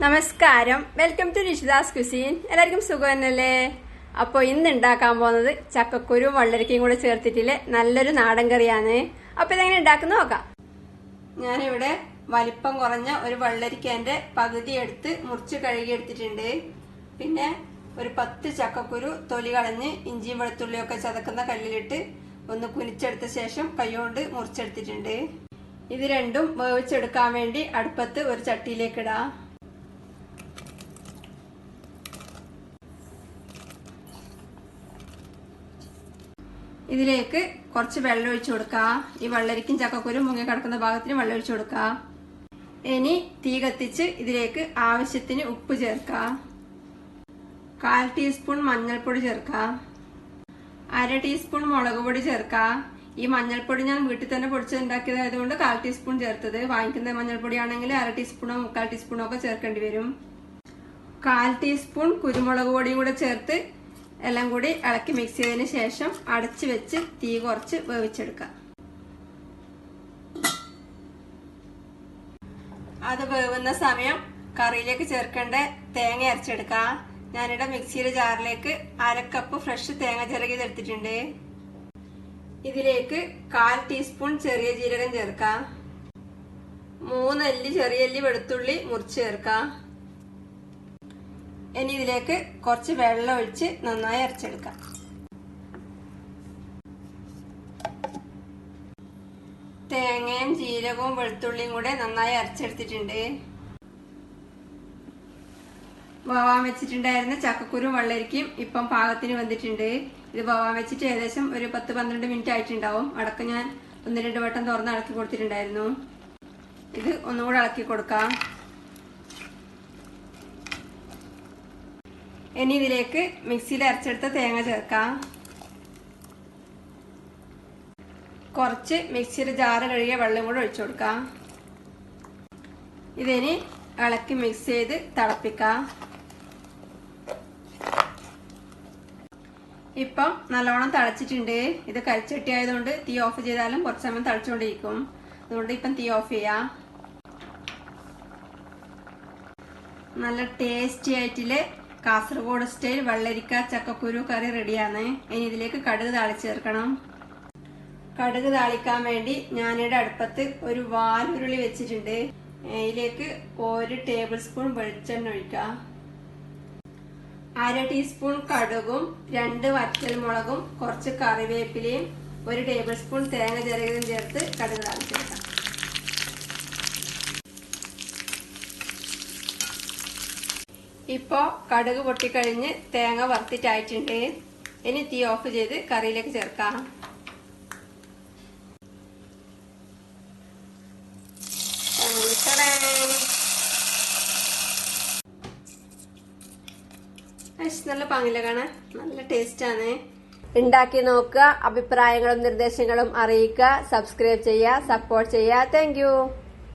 നമസ്കാരം. Welcome to നിഷിദാസ് cuisine എല്ലാവർക്കും സുഖം തന്നെയല്ലേ അപ്പോൾ ഇന്ന് ഉണ്ടാക്കാൻ പോകുന്നത് ചക്കക്കുരു വള്ളരിക്കയും കൂടെ ചേർത്തിട്ടില്ലേ? നല്ലൊരു നാടൻ കറിയാണ്. അപ്പോൾ ഇതെങ്ങനെ ഉണ്ടാക്കുന്ന നോക്കാം. ഞാനിവിടെ വലിപ്പം കുറഞ്ഞ ഒരു വള്ളരിക്കന്റെ പകുതി എടുത്ത് മുറിച്ച് കഴുകി എടുത്തിട്ടുണ്ട്. പിന്നെ ഒരു പത്ത് ചക്കക്കുരു തൊലി കളഞ്ഞ് ഇഞ്ചിയും വെളുത്തുള്ളിയും ഒക്കെ ചതക്കുന്ന കല്ലിലിട്ട് ഒന്ന് കുനിച്ചെടുത്ത ശേഷം കൈകൊണ്ട് മുറിച്ചെടുത്തിട്ടുണ്ട്. ഇത് രണ്ടും വേവിച്ചെടുക്കാൻ വേണ്ടി അടുപ്പത്ത് ഒരു ചട്ടിയിലേക്ക് ഇടാം. ഇതിലേക്ക് കുറച്ച് വെള്ളം ഒഴിച്ചു കൊടുക്കുക ഈ വെള്ളരിക്കും ചക്കക്കുരും മുങ്ങി കിടക്കുന്ന ഭാഗത്തിന് വെള്ളം ഒഴിച്ചു കൊടുക്കുക ഇനി തീ കത്തിച്ച് ഇതിലേക്ക് ആവശ്യത്തിന് ഉപ്പ് ചേർക്കുക കാൽ ടീസ്പൂൺ മഞ്ഞൾപ്പൊടി ചേർക്കുക അര ടീസ്പൂൺ മുളക് പൊടി ചേർക്കുക ഈ മഞ്ഞൾപ്പൊടി ഞാൻ വീട്ടിൽ തന്നെ പൊടിച്ചുണ്ടാക്കിയതായതുകൊണ്ട് കാൽ ടീസ്പൂൺ ചേർത്തത്. വാങ്ങിക്കുന്ന മഞ്ഞൾപ്പൊടി ആണെങ്കിൽ അര ടീസ്പൂണോ മുക്കാൽ ടീസ്പൂണോ ഒക്കെ ചേർക്കേണ്ടി വരും. കാൽ ടീസ്പൂൺ കുരുമുളക് പൊടിയും കൂടെ ചേർത്ത് എല്ലാം കൂടി ഇളക്കി മിക്സ് ചെയ്തതിന് ശേഷം അടച്ചു വെച്ച് തീ കുറച്ച് വേവിച്ചെടുക്കാം അത് വേവുന്ന സമയം കറിയിലേക്ക് ചേർക്കേണ്ട തേങ്ങ അരച്ചെടുക്കാം ഞാനിവിടെ മിക്സിയുടെ ജാറിലേക്ക് അരക്കപ്പ് കപ്പ് ഫ്രഷ് തേങ്ങ ചിറകി എടുത്തിട്ടുണ്ട് ഇതിലേക്ക് കാൽ ടീസ്പൂൺ ചെറിയ ജീരകം ചേർക്കാം മൂന്നല്ലി ചെറിയല്ലി വെളുത്തുള്ളി മുറിച്ച് ചേർക്കാം ഇനി ഇതിലേക്ക് കുറച്ച് വെള്ളം ഒഴിച്ച് നന്നായി അരച്ചെടുക്കാം. തേങ്ങയും ജീരകവും വെളുത്തുള്ളിയും കൂടെ നന്നായി അരച്ചെടുത്തിട്ടുണ്ട്. വവാൻ വെച്ചിട്ടുണ്ടായിരുന്ന ചക്കക്കുരും വെള്ളരിക്കും ഇപ്പം പാകത്തിന് വന്നിട്ടുണ്ട്. ഇത് വവാൻ വെച്ചിട്ട് ഏകദേശം ഒരു പത്ത് പന്ത്രണ്ട് മിനിറ്റ് ആയിട്ടുണ്ടാവും. അടക്കം ഞാൻ ഒന്ന് രണ്ട് വട്ടം തുറന്ന് ഇളക്കി കൊടുത്തിട്ടുണ്ടായിരുന്നു. ഇത് ഒന്നുകൂടെ ഇളക്കി കൊടുക്കാം. ഇനി ഇതിലേക്ക് മിക്സിയിൽ അരച്ചെടുത്ത തേങ്ങ ചേർക്കാം. കുറച്ച് മിക്സിയുടെ ജാറ് കഴുകിയ വെള്ളം കൂടെ ഒഴിച്ചു കൊടുക്കാം. ഇതിനി ഇളക്കി മിക്സ് ചെയ്ത് തിളപ്പിക്കാം. ഇപ്പം നല്ലോണം തിളച്ചിട്ടുണ്ട്. ഇത് കരിച്ചട്ടി ആയതുകൊണ്ട് തീ ഓഫ് ചെയ്താലും കുറച്ച് സമയം തിളച്ചുകൊണ്ടിരിക്കും അതുകൊണ്ട് ഇപ്പം തീ ഓഫ് ചെയ്യാം. നല്ല ടേസ്റ്റി ആയിട്ടില്ലേ? കാസർഗോഡ് സ്റ്റൈൽ വെള്ളരിക്ക ചക്കക്കുരു കറി റെഡിയാണ്. ഇനി ഇതിലേക്ക് കടുക് താളിച്ച് ചേർക്കണം. കടുക് താളിക്കാൻ വേണ്ടി ഞാനിവിടെ അടുപ്പത്ത് ഒരു വാലുരുളി വെച്ചിട്ടുണ്ട്. ഇതിലേക്ക് ഒരു ടേബിൾ സ്പൂൺ വെളിച്ചെണ്ണ ഒഴിക്കാം അര ടീസ്പൂൺ കടുകും രണ്ട് വറ്റൽമുളകും കുറച്ച് കറിവേപ്പിലയും ഒരു ടേബിൾ സ്പൂൺ തേങ്ങ ചിരകിയതും ചേർത്ത് കടുക് താളിച്ചെടുക്കാം. ഇപ്പോ കടുക് പൊട്ടിക്കഴിഞ്ഞ് തേങ്ങ വറുത്തിട്ടായിട്ടുണ്ട്. ഇനി തീ ഓഫ് ചെയ്ത് കറിയിലേക്ക് ചേർക്കാം. നല്ല പാങ്ങില്ല കാണാൻ? നല്ല ടേസ്റ്റ് ആണ്. ഉണ്ടാക്കി നോക്കുക അഭിപ്രായങ്ങളും നിർദ്ദേശങ്ങളും അറിയിക്കുക സബ്സ്ക്രൈബ് ചെയ്യുക സപ്പോർട്ട് ചെയ്യുക. താങ്ക്